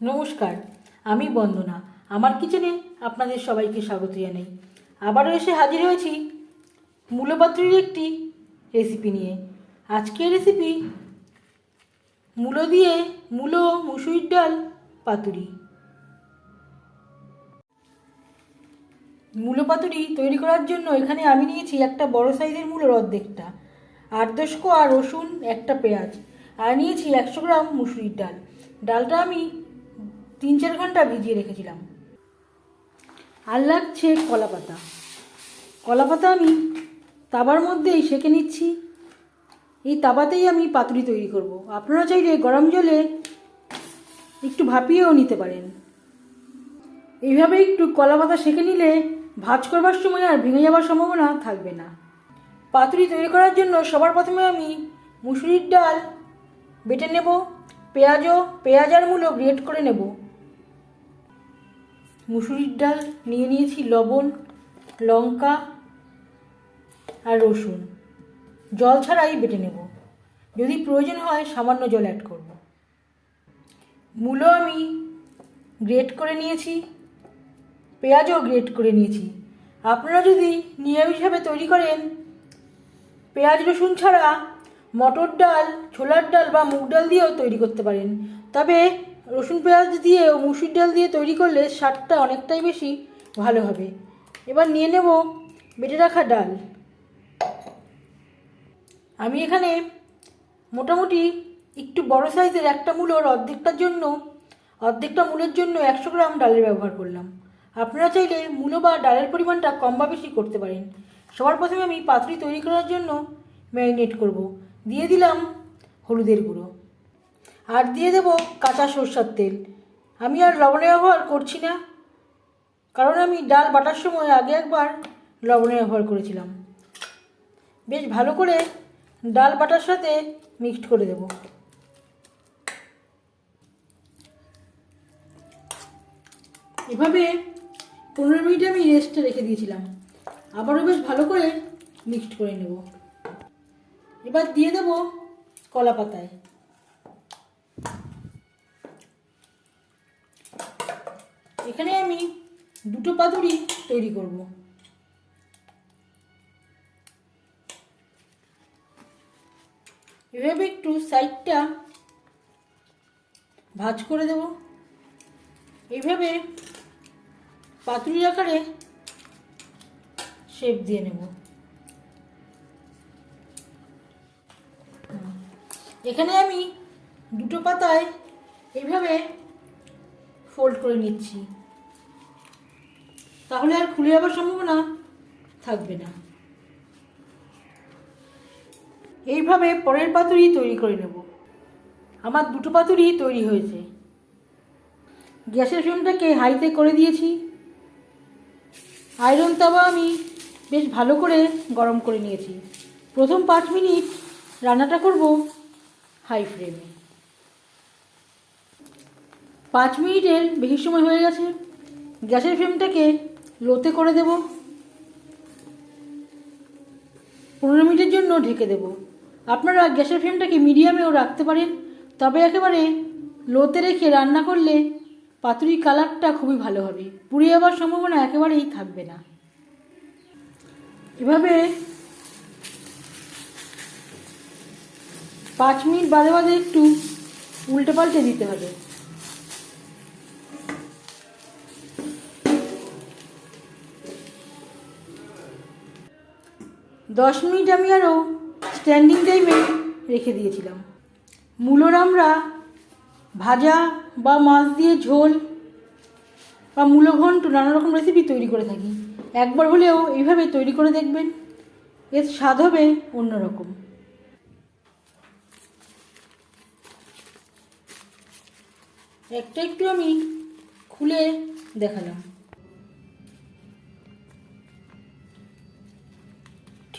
নমস্কার, আমি বন্দনা। আমার কিচেনে আপনাদের সবাইকে স্বাগত জানাই। আবারও এসে হাজির হয়েছি মূলপাত্রীর একটি রেসিপি নিয়ে। আজকের রেসিপি মূলো দিয়ে মূলো, মুসুরির ডাল, পাতুরি। মূলো পাতুরি তৈরি করার জন্য এখানে আমি নিয়েছি একটা বড় সাইজের মূলোর অর্ধেকটা, আট দশ কোয়া রসুন একটা পেঁয়াজ, আর নিয়েছি একশো গ্রাম মুসুরির ডাল। ডালটা আমি তিন চার ঘণ্টা ভিজিয়ে রেখেছিলাম। আর লাগছে কলা পাতা। কলা পাতা আমি তাবার মধ্যেই সেঁকে নিচ্ছি। এই তাবাতেই আমি পাতুরি তৈরি করব। আপনারা চাইলে গরম জলে একটু ভাপিয়েও নিতে পারেন। এইভাবে একটু কলা পাতা সেঁকে নিলে ভাজ করবার সময় আর ভেঙে যাওয়ার সম্ভাবনা থাকবে না। পাতুরি তৈরি করার জন্য সবার প্রথমে আমি মুসুরির ডাল বেটে নেব, পেঁয়াজও, পেঁয়াজ আর মূলো গ্রেট করে নেব। মুসুরির ডাল নিয়ে নিয়েছি লবণ, লঙ্কা আর রসুন। জল ছাড়াই বেটে নেব। যদি প্রয়োজন হয় সামান্য জল অ্যাড করব। মূলো আমি গ্রেট করে নিয়েছি, পেঁয়াজও গ্রেট করে নিয়েছি। আপনারা যদি নিরামিষভাবে তৈরি করেন, পেঁয়াজ, রসুন ছাড়া মটর ডাল, ছোলার ডাল বা মুগ ডাল দিয়েও তৈরি করতে পারেন। তবে রসুন পেঁয়াজ দিয়ে ও মুসুর ডাল দিয়ে তৈরি করলে স্বাদটা অনেকটাই বেশি ভালো হবে। এবার নিয়ে নেব বেটে রাখা ডাল। আমি এখানে মোটামুটি একটু বড় সাইজের একটা মূলোর অর্ধেকটার জন্য, অর্ধেকটা মূলের জন্য একশো গ্রাম ডালের ব্যবহার করলাম। আপনারা চাইলে মূলো বা ডালের পরিমাণটা কম বা বেশি করতে পারেন। সবার প্রথমে আমি পাতুরি তৈরি করার জন্য ম্যারিনেট করব। দিয়ে দিলাম হলুদের গুঁড়ো। আর দিয়ে দেব কাঁচা সরষার তেল। আমি আর লবণের ব্যবহার করছি না, কারণ আমি ডাল বাটার সময় আগে একবার লবণের ব্যবহার করেছিলাম। বেশ ভালো করে ডাল বাটার সাথে মিক্সড করে দেব। এভাবে পনেরো মিনিট আমি রেস্টে রেখে দিয়েছিলাম। আবারও বেশ ভালো করে মিক্সড করে নেব। এবার দিয়ে দেব কলা পাতায় এখানে আমি দুটো পাতুরি তৈরি করব। এভাবে একটু সাইডটা ভাজ করে দেব। এইভাবে পাতুরি আকারে শেপ দিয়ে নেব। এখানে আমি দুটো পাতায় এইভাবে ফোল্ড করে নিচ্ছি। তাহলে আর খুলে যাওয়ার সম্ভাবনা থাকবে না। এইভাবে পরের পাতুরি তৈরি করে নেব। আমার দুটো পাতুরি তৈরি হয়েছে। গ্যাসের ফ্লেমটাকে হাইতে করে দিয়েছি। আয়রন তাওয়া আমি বেশ ভালো করে গরম করে নিয়েছি। প্রথম পাঁচ মিনিট রান্নাটা করব হাই ফ্লেমে। পাঁচ মিনিটের বেশি সময় হয়ে গেছে, গ্যাসের ফ্লেমটাকে লোতে করে দেব। পনেরো মিনিটের জন্য ঢেকে দেব। আপনারা গ্যাসের ফ্লেমটাকে মিডিয়ামেও রাখতে পারেন, তবে একেবারে লোতে রেখে রান্না করলে পাতুরির কালারটা খুবই ভালো হবে। পুড়ে যাওয়ার সম্ভাবনা একেবারেই থাকবে না। এভাবে পাঁচ মিনিট বাদে বাদে একটু উল্টে পাল্টে দিতে হবে। দশ মিনিট আমি আরও স্ট্যান্ডিং টাইমে রেখে দিয়েছিলাম। মূলোর আমরা ভাজা বা মাছ দিয়ে ঝোল বা মূলো ঘন্ট নানা রকম রেসিপি তৈরি করে থাকি। একবার হলেও এইভাবে তৈরি করে দেখবেন, এর স্বাদ হবে অন্যরকম। একটা একটু আমি খুলে দেখালাম।